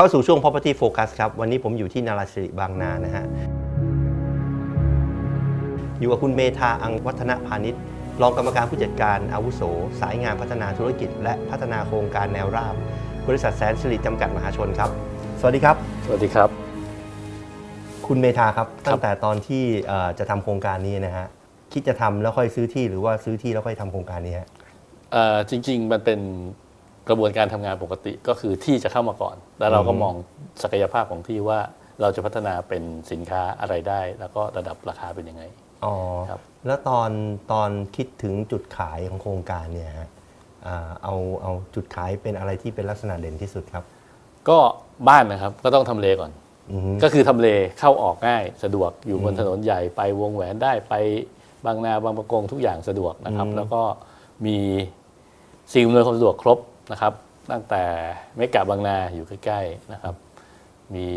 เข้าสู่ช่วง property focus ครับ วันนี้ผมอยู่ที่นาราสิริบางนานะฮะ อยู่กับคุณเมธาอังวัฒนพาณิชย์รองกรรมการผู้จัดการอาวุโส สายงานพัฒนาธุรกิจ และพัฒนาโครงการแนวราบ บริษัทแสนสิริจำกัดมหาชนครับ สวัสดีครับ สวัสดีครับ คุณเมธาครับครับตั้งแต่ตอนที่เอ่อจะทำโครงการนี้นะฮะ คิดจะทำแล้วค่อยซื้อที่หรือว่าซื้อที่แล้วค่อยทำโครงการนี้ฮะ เอ่อจริงๆ มันเป็น กระบวนการทำงานปกติก็คือที่จะเข้ามาก่อน แล้วเราก็อืมมองศักยภาพของที่ว่าเราจะพัฒนาเป็นสินค้าอะไรได้ แล้วก็ระดับราคาเป็นยังไงอ๋อครับแล้วตอนตอนคิดถึงจุดขายของโครงการเนี่ยฮะอ่าเอาเอาจุดขายเป็นอะไรที่เป็นลักษณะเด่นที่สุดครับ ก็บ้านนะครับก็ต้องทำเลก่อนอือฮึก็คือทำเลเข้าออกง่ายสะดวกอยู่บนอืมถนนใหญ่ไปวงแหวนได้ไปบางนาบางประกงทุกอย่างสะดวกนะครับอืมแล้วก็มีสิ่งอำนวยความสะดวกครบ นะครับ ตั้งแต่ไม่กะบางนาอยู่ใกล้ๆนะครับ มี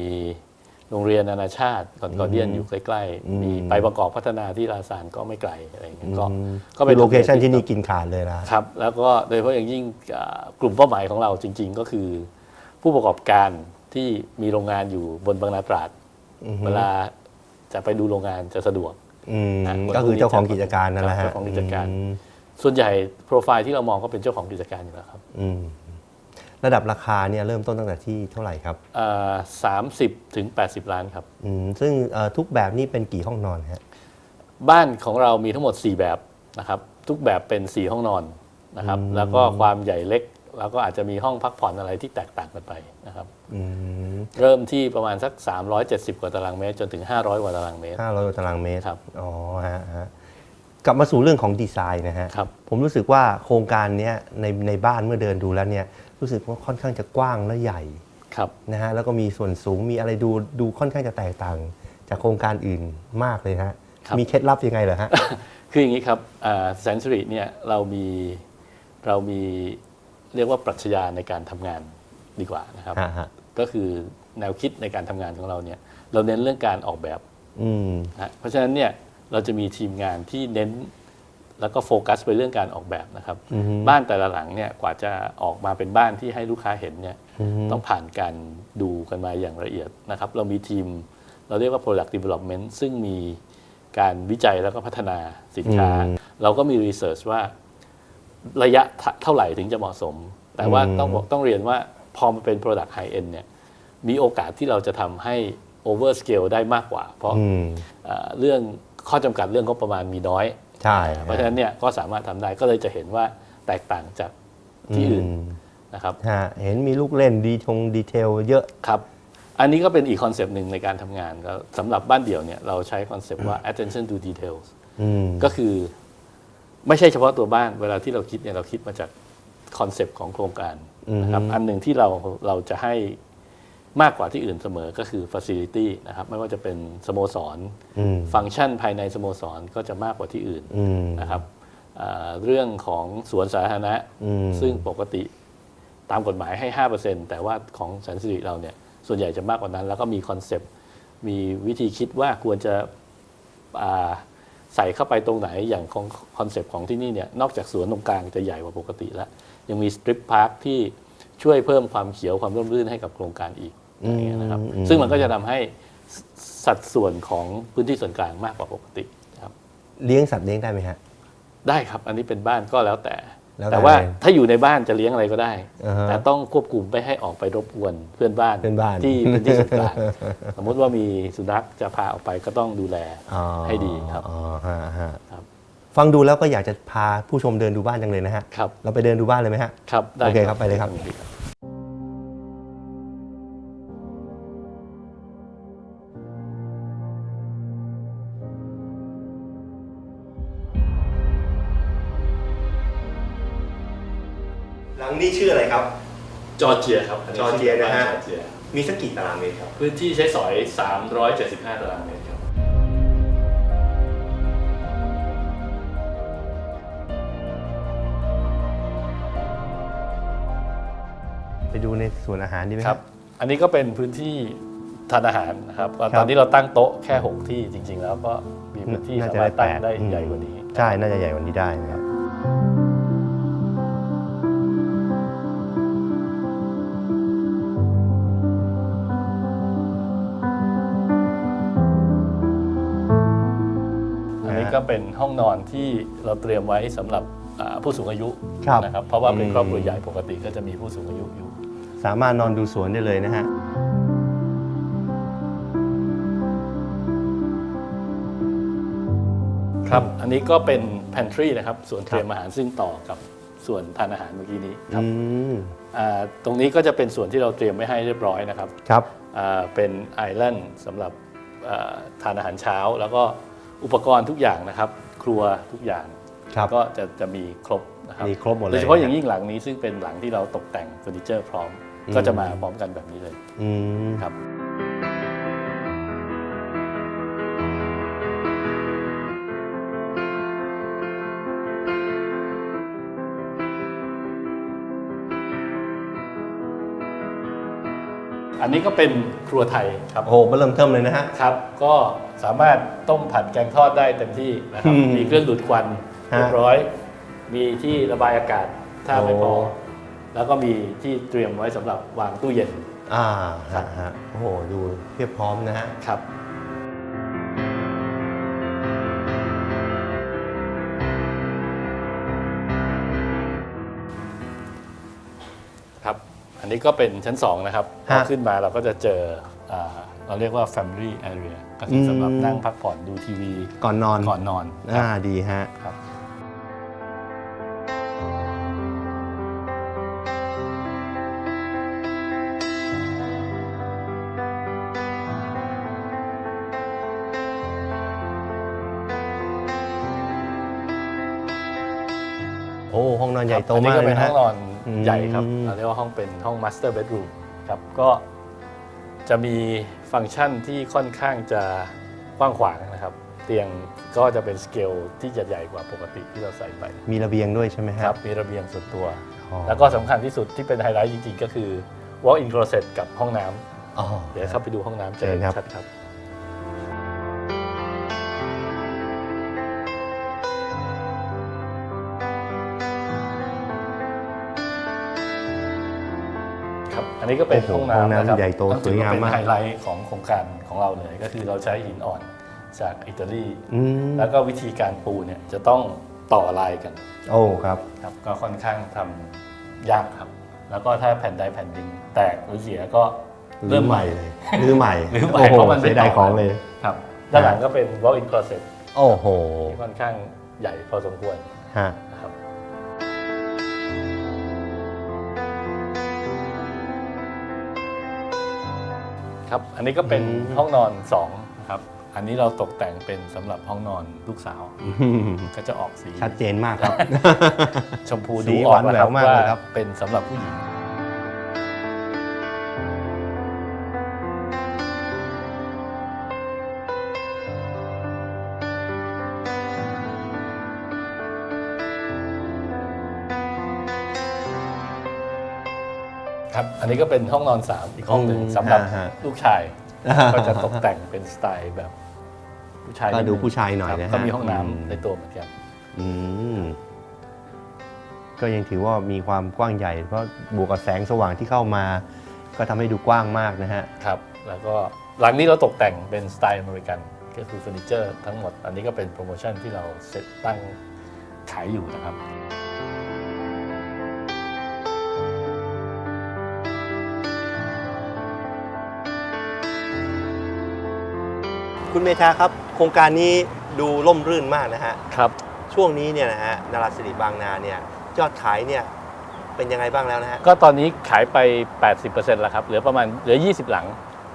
โรงเรียนนานาชาติคอนคอร์เดียนอยู่ใกล้อืมๆมีไปบางกอกพัฒนาที่ลาซานก็ไม่ไกลอะไรอย่างเงี้ยก็อืมก็เป็นโลเคชันทำที่นี่กินขาดเลยนะครับ แล้วก็โดยเฉพาะอย่างยิ่งอ่ากลุ่มเป้าหมายของเราจริง ๆ ก็คือ ผู้ประกอบการที่มีโรงงานอยู่บนบางนาตราดอือฮึเวลาจะไปดูโรงงานจะสะดวกอืมนะก็คือเจ้าของกิจการนั่นแหละครัฮะบเจ้าของกิจการอืม ส่วนใหญ่โปรไฟล์ที่เรามองก็เป็นเจ้าของกิจการอยู่แล้วครับอืมระดับราคาเนี่ยเริ่มต้นตั้งแต่ที่เท่าไหร่ครับสามสิบถึง 80 ล้านครับอืมซึ่งเอ่อทุกแบบนี่เป็นกี่ห้องนอนฮะบ้านของเรามีทั้งหมด 4 แบบนะครับทุกแบบเป็น 4 ห้องนอนนะครับแล้วก็ความใหญ่เล็ก แล้วก็อาจจะมีห้องพักผ่อนอะไรที่แตกต่างกันไปนะครับอืมเริ่มที่ประมาณสัก 370 กว่าตารางเมตร จนถึง 500 กว่าตารางเมตร ห้าร้อยตารางเมตรครับ อ๋อฮะฮะ กลับมาสู่เรื่องของดีไซน์นะฮะ ครับ ผมรู้สึกว่าโครงการเนี้ยในในบ้านเมื่อเดินดูแล้วเนี่ยรู้สึกว่าค่อนข้างจะกว้างและใหญ่ครับ นะฮะแล้วก็มีส่วนสูงมีอะไรดูดูค่อนข้างจะแตกต่าง จากโครงการอื่นมากเลยฮะ ครับ มีเคล็ดลับยังไงเหรอฮะ คืออย่างนี้ครับแสนสิริเนี่ยเรามีเรามีเรียกว่าปรัชญาในการทำงานดีกว่านะครับ ฮะฮะก็คือแนวคิดในการทำงานของเราเนี่ยเราเน้นเรื่องการออกแบบอืม นะเพราะฉะนั้นเนี่ย เราจะมีทีมงานที่เน้นแล้วก็โฟกัสไปเรื่องการออกแบบนะครับอือฮึบ้านแต่ละหลังเนี่ยกว่าจะออกมาเป็นบ้านที่ให้ลูกค้าเห็นเนี่ยอือฮึต้องผ่านการดูกันมาอย่างละเอียดนะครับ เรามีทีมเราเรียกว่า product development ซึ่งมีการวิจัยแล้วก็พัฒนาสินค้า เราก็มี research ว่าระยะเท่าไหร่ถึงจะเหมาะสม แต่ว่าต้องบอกต้องเรียนว่าพอมาเป็น product high end เนี่ยมีโอกาสที่เราจะทำให้ over scale ได้มากกว่า เพราะอืมเอ่อเรื่อง ข้อจำกัดเรื่องงบประมาณมีน้อย ใช่ เพราะฉะนั้นเนี่ยก็สามารถทำได้ก็เลยจะเห็นว่าแตกต่างจากที่อื่นมนะครับฮะเห็นมีลูกเล่นดีทงดีเทลเยอะครับ อันนี้ก็เป็นอีกคอนเซปต์หนึ่งในการทำงานก็สำหรับบ้านเดี่ยวเนี่ยเราใช้คอนเซปต์ว่า attention to details อืมก็คือไม่ใช่เฉพาะตัวบ้านเวลาที่เราคิดเนี่ยเราคิดมาจากคอนเซปต์ของโครงการนะครับอันหนึ่งที่เราเราจะให้ มากกว่าที่อื่นเสมอก็คือ facility นะครับไม่ว่าจะเป็นสโมสร อืม ฟังก์ชันภายในสโมสรก็จะมากกว่าที่อื่นอืม นะครับอ่าเรื่องของสวนสาธารณะ อืม ซึ่งปกติตามกฎหมายให้ 5%แต่ว่าของแสนสิริเราเนี่ยส่วนใหญ่จะมากกว่านั้น แล้วก็มีคอนเซปต์มีวิธีคิดว่าควรจะอ่าใส่เข้าไปตรงไหนอย่างของคอนเซปต์ของที่นี่เนี่ยนอกจากสวนตรงกลางจะใหญ่กว่าปกติแล้ว ยังมีสตริปพาร์คที่ช่วยเพิ่มความเขียวความร่มรื่นให้กับโครงการอีก อย่างเงี้ยนะครับ อืม ซึ่งมันก็จะทำให้สสัดส่วนของพื้นที่ส่วนกลางมากกว่าปกติครับ เลี้ยงสัตว์เลี้ยงได้ไหมฮะ ได้ครับ อันนี้เป็นบ้านก็แล้วแต่ แล้วแต่แต่ว่าเลยถ้าอยู่ในบ้านจะเลี้ยงอะไรก็ได้ อ่าฮะแต่ต้องควบคุมไม่ให้ออกไปรบกวนเพื่อนบ้านเพื่อนบ้านที่เป็นที่ส่วนกลาง สมมติว่ามีสุนัขจะพาออกไปก็ต้องดูแลอ๋อให้ดีครับ อ๋อฮะฮะครับ ฟังดูแล้วก็อยากจะพาผู้ชมเดินดูบ้านจังเลยนะฮะ ครับเราไปเดินดูบ้านเลยไหมฮะ ครับได้โอเคครับไปเลยครับ หลังนี้ชื่ออะไรครับ จอร์เจียครับจอร์เจียนะฮะ จอร์เจียมีสักกี่ตารางเมตรครับ พื้นที่ใช้สอย 375 ตารางเมตรครับ ไปดูในส่วนอาหารดีไหมครับ อันนี้ก็เป็นพื้นที่ทานอาหารนะครับก็ครับตอนนี้เราตั้งโต๊ะแค่ 6 ที่จริง ๆ แล้วก็มีพื้นที่น่าสาจะมาได้รถแปตั้งดได้อืมใหญ่กว่านี้ ใช่ น่าจะใหญ่กว่านี้ได้นะครับ ก็เป็นห้องนอนที่เราเตรียมไว้สำหรับอ่าผู้สูงอายุครับนะครับเพราะว่าเป็นอืมครอบครัวใหญ่ปกติก็จะมีผู้สูงอายุอยู่ สามารถนอนดูสวนได้เลยนะฮะครับอันนี้ก็เป็น pantry นะครับส่วนเตรียมอาหารซึ่งต่อกับส่วนทานอาหารเมื่อกี้นี้ครัอืบมอ่าตรงนี้ก็จะเป็นส่วนที่เราเตรียมไว้ให้เรียบร้อยนะครับครับอ่าเป็นไอแลนด์สำหรับอ่าทานอาหารเช้าแล้วก็ อุปกรณ์ทุกอย่างนะครับ ครัวทุกอย่างครับก็จะจะมีครบนะครับมีครบหมดเลยโดยเฉพาะอย่างยิ่งหลังนี้ซึ่งเป็นหลังที่เราตกแต่งเฟอร์นิเจอร์พร้อมอืมก็จะมาพร้อมกันแบบนี้เลยอืมครับอันนี้ก็เป็นครัวไทยครับโอ้โหมาเริ่มเทิมเลยนะฮะครับ ก็ สามารถต้มผัดแกงทอดได้เต็มที่นะครับ อืมมีเครื่องดูดควันฮะเรียบร้อย มีที่ระบายอากาศถ้าไม่พอ โอ้ แล้วก็มีที่เตรียมไว้สำหรับวางตู้เย็นอ่าฮะฮะโอ้โห ดูเพียบพร้อมนะฮะ ครับ ครับ อันนี้ก็เป็นชั้น2นะครับพอฮะขึ้นมาเราก็จะเจออ่า เราเรียกว่า Family Area ก็คือสำหรับอืมนั่งพักผ่อนดูทีวีก่อนนอนก่อนนอนอ่าดีฮะครับโอ้ห้องนอนใหญ่โตอันมานี้กก็เลเป็ยนนะห้ฮะองนอนอืมใหญ่ครับเราเรียกว่าห้องเป็นห้อง Master Bedroom ครับก็ จะมีฟังก์ชันที่ค่อนข้างจะกว้างขวางนะครับ เตียงก็จะเป็นสเกลที่จะใหญ่กว่าปกติที่เราใส่ไปมีระเบียงด้วยใช่ไหมคฮะรับมีระเบียงส่วนตัว อ๋อแล้วก็สำคัญที่สุดที่เป็นไฮไลท์จริงๆ ก็คือ walk-in closet กับห้องน้ำอ๋อ เดี๋ยวเข้าไปดูห้องน้ำเชิญครับ ชัดครับ อันนี้ก็เป็นโอ้โหห้องน้ำห้องน้ำนะครับใหญ่โตต้องถือสวยงามเป็นมากไฮไลท์ของโครงการของเราเลย ก็คือเราใช้หินอ่อนจากอิตาลี อืมแล้วก็วิธีการปูเนี่ยจะต้องต่อลายกันโอ้ครับ ครับก็ค่อนข้างทำยากครับ แล้วก็ถ้าแผ่นใดแผ่นหนึ่งแตกหรือเสียก็เริ่มใหม่เลยรื้อใหม่รื้อใหม่โอ้โหเพราะมันไม่ เสียดายต่อของเลย ครับด้านหลังก็เป็น walk-in closet โอ้โหที่ค่อนข้างใหญ่พอสมควร ฮะ ครับครับ อันนี้ก็เป็นอืมห้องนอน2นะครับ อันนี้เราตกแต่งเป็นสำหรับห้องนอนลูกสาวอืมก็จะออกสีชัดเจนมากครับ ชมพูสีดูออกหวานนะครับแหววมากว่าเลยครับเป็นสำหรับผู้หญิง ครับ อันนี้ก็เป็นห้องนอน 3 อีกห้องหนึ่งอืมสำหรับฮะฮะ ลูกชาย ก็จะตกแต่งเป็นสไตล์แบบผู้ชายก็นินึงดูผู้ชายหน่อยครับนะฮะก็มีห้องน้ำอืมในตัวเหมือนกัน อืมก็ยังถือว่ามีความกว้างใหญ่ เพราะบวกกับแสงสว่างที่เข้ามา ก็ทำให้ดูกว้างมากนะฮะ ครับ แล้วก็หลังนี้เราตกแต่งเป็นสไตล์อเมริกัน ก็คือเฟอร์นิเจอร์ทั้งหมด อันนี้ก็เป็นโปรโมชั่นที่เราเซตตั้งขายอยู่นะครับ คุณเมธาครับ โครงการนี้ดูร่มรื่นมากนะฮะ ครับ ช่วงนี้เนี่ยนะฮะนาราสิริบางนาเนี่ยยอดขายเนี่ยเป็นยังไงบ้างแล้วนะฮะ ก็ตอนนี้ขายไป 80%แล้วครับ เหลือประมาณเหลือ 20 หลัง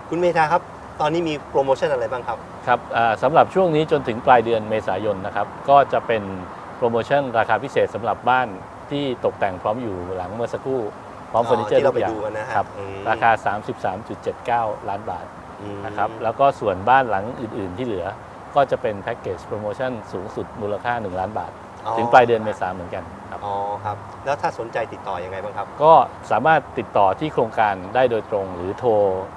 คุณเมธาครับ ตอนนี้มีโปรโมชั่นอะไรบ้างครับ ครับอ่าสำหรับช่วงนี้จนถึงปลายเดือนเมษายนนะครับ ก็จะเป็นโปรโมชั่นราคาพิเศษสำหรับบ้านที่ตกแต่งพร้อมอยู่หลังเมื่อสักครู่พร้อมอ๋อเฟอร์นิเจอร์ที่เราทุกอย่างไปดูกันนะฮะครับ อืม ราคา 33.79 ล้านบาทอืม นะครับแล้วก็ส่วนบ้านหลังอื่น ๆ ที่เหลือ ก็จะเป็นแพ็กเกจโปรโมชั่นสูงสุดมูลค่า 1 ล้านบาท อ๋อ ถึงปลายเดือนเมษายนเหมือนกันครับอ๋อครับ แล้วถ้าสนใจติดต่อยังไงบ้างครับ ก็สามารถติดต่อที่โครงการได้โดยตรง หรือโทร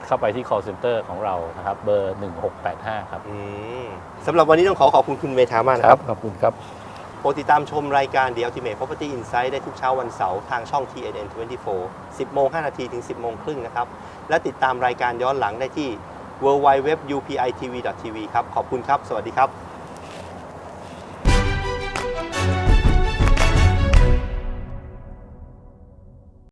เข้าไปที่ call center ของเรานะครับเบอร์ 1685 ครับอืมสำหรับวันนี้ต้องขอขอบคุณคุณเมธามากนะครับ ขอบคุณครับ โปรดติดตามชมรายการ The Ultimate Property Insight ได้ทุกเช้าวันเสาร์ทางช่อง TNN 24 10โมง5นาทีถึง 10โมงครึ่งนะครับ และติดตามรายการย้อนหลังได้ที่ www.upitv.tv ครับ ขอบคุณครับ สวัสดีครับ